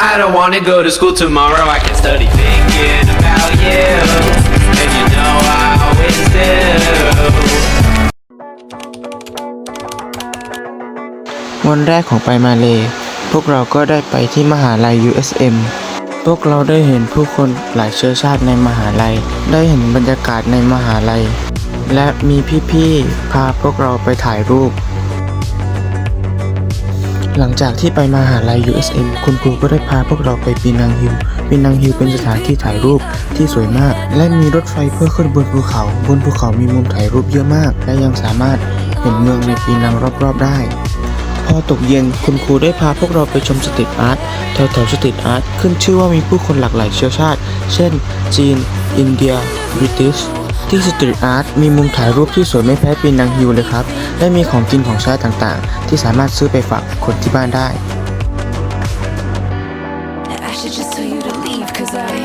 I don't wanna go to school tomorrow. I can study thinking about you. And you know I always do. วันแรกของไปมาเลพวกเราก็ได้ไปที่มหาลัย USM พวกเราได้เห็นผู้คนหลายเชื้อชาติในมหาลัย ได้เห็นบรรยากาศในมหาลัย และมีพี่ๆพาพวกเราไปถ่ายรูป หลังจากที่ไปมหาลัย USM คุณครูก็ได้พาพวกเราไปปีนังฮิลปีนังฮิลเป็นสถานที่ถ่ายรูปที่สวยมาก และมีรถไฟเพื่อขึ้นบนภูเขา บนภูเขามีมุมถ่ายรูปเยอะมาก และยังสามารถเห็นเมืองในปีนังรอบๆได้ พอตกเย็นคุณครูได้พาพวกเราไปชมสตรีทอาร์ตแถวแถวๆสตรีทอาร์ตขึ้นชื่อว่ามีผู้คนหลากหลายเชื้อชาติ เช่น จีน อินเดียบริติช ที่สตรีทอาร์ตมีมุมถ่ายรูปที่สวยไม่แพ้ปีนังฮิลเลยครับ และมีของกินของใช้ต่างๆ ที่สามารถซื้อไปฝากคนที่บ้านได้ I should just tell you to leave, cause I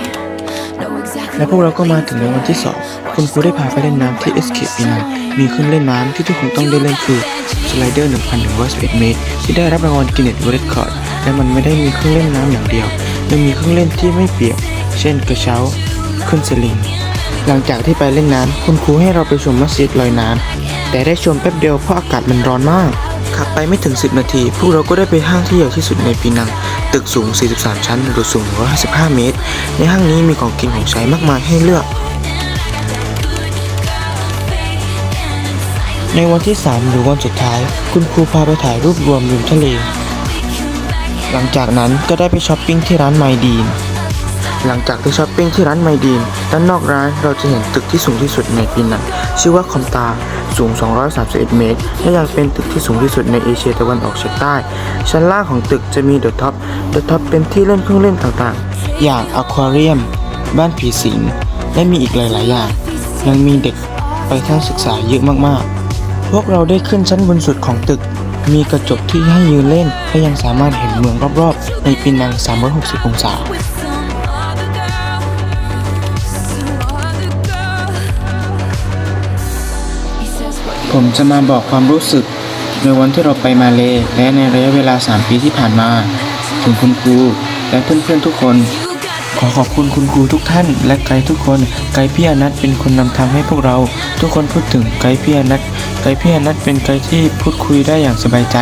know exactly และพวกเราก็มาถึงในวันที่ 2 คุณครูได้พาไปเล่นน้ำที่ Escape ปีนังมีเครื่องเล่นน้ำที่ทุกคนต้องได้เล่นคือสไลเดอร์ 1,111 เมตร ที่ได้รับรางวัลกินเน็ตเวิร์ดคอร์ดและมันไม่ได้มีเครื่องเล่นน้ำอย่างเดียวยังมีเครื่องเล่นที่ไม่เปียก เช่นกระเช้าขึ้นสลิง หลังจากที่ไปเล่นน้ำคุณครูให้เราไปชมมัสยิดลอยน้ำแต่ได้ชมแป๊บเดียวเพราะอากาศมันร้อนมาก ขับไปไม่ถึง 10 นาที พวกเราก็ได้ไปห้างที่ใหญ่ที่สุดในปีนัง ตึกสูง 43 ชั้นหรือสูง 155 เมตร ในห้างนี้มีของกินของใช้มากมายให้เลือกในวันที่ 3 หรือวันสุดท้าย คุณครูพาไปถ่ายรูปรวมริมทะเล หลังจากนั้นก็ได้ไปช้อปปิ้งที่ร้านไมดีน หลังจากที่ช้อปปิ้งที่ร้านไมดีน ด้านนอกร้านเราจะเห็นตึกที่สูงที่สุดในปีนังชื่อว่าคอมตาสูง 231 เมตร และยังเป็นตึกที่สูงที่สุดในเอเชียตะวันออกเฉียงใต้ ชั้นล่างของตึกจะมีเดอะท็อป เดอะท็อปเป็นที่เล่นเครื่องเล่นต่างๆ อย่างอควาเรียม บ้านผีสิง และมีอีกหลายๆ อย่าง ยังมีเด็กไปทั้งศึกษาเยอะมากๆ พวกเราได้ขึ้นชั้นบนสุดของตึก มีกระจกที่ให้ยืนเล่นและยังสามารถเห็นเมืองรอบๆ ในปีนัง 360 องศา ผมจะมาบอกความรู้สึก ในวันที่เราไปมาเลและในระยะเวลา 3 ปีที่ผ่านมา ถึงคุณครูและเพื่อนๆทุกคน ขอขอบคุณคุณครูทุกท่าน และไกด์ทุกคน ไกด์พี่อนัทเป็นคนนำทางให้พวกเรา ทุกคนพูดถึงไกด์พี่อนัทไกด์พี่อนัทเป็นไกด์ที่พูดคุยได้อย่างสบายใจ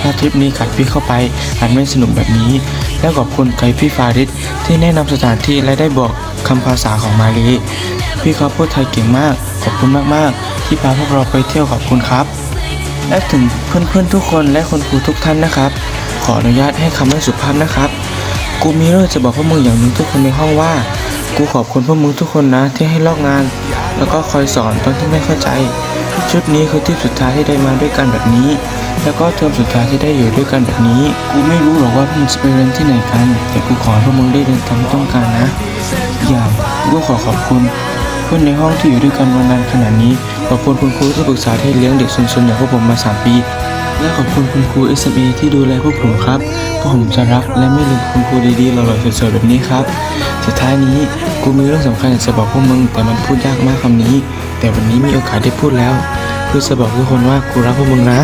ถ้าทริปนี้ขาดพี่เข้าไปอาจไม่สนุกแบบนี้ และขอบคุณไกด์พี่ฟาริสที่แนะนำสถานที่และได้บอกคำภาษาของมาเล พี่เขาพูดไทยเก่งมาก ขอบคุณมากๆ ที่พาพวกเราไปเที่ยวขอบคุณครับ และถึงเพื่อนๆทุกคนและคุณครูทุกท่านนะครับ ขออนุญาตให้คำไม่สุภาพนะครับ กูมีเรื่องจะบอกพวกมึงอย่างหนึงทุกคนในห้องว่า กูขอบคุณพวกมึงทุกคนนะที่ให้ลอกงาน แล้วก็คอยสอนตอนที่ไม่เข้าใจ ชุดนี้คือที่สุดท้ายที่ได้มาด้วยกันแบบนี้ แล้วก็เทอมสุดท้ายที่ได้อยู่ด้วยกันแบบนี้ กูไม่รู้หรอกว่าพวกมึงจะไปเรียนที่ไหนกัน แต่กูขอให้พวกมึงได้เรียนตามต้องการนะ อย่างกูขอขอบคุณ พื่อนในห้องที่อยู่ด้วยกันมานานขนาดนี้ ขอบคุณคุณครูที่ปรึกษาที่เลี้ยงเด็กซนๆอย่างพวกผมมา 3 ปี และขอบคุณคุณครู SMA ที่ดูแลพวกผมครับพวกผมจะรักและไม่ลืมคุณครูดีๆหล่อๆสวยๆแบบนี้ครับ สุดท้ายนี้กูมีเรื่องสำคัญอยากจะบอกพวกมึงแต่มันพูดยากมากคำนี้ แต่วันนี้มีโอกาสได้พูดแล้วเพื่อจะบอกทุกคนว่ากูรักพวกมึงนะ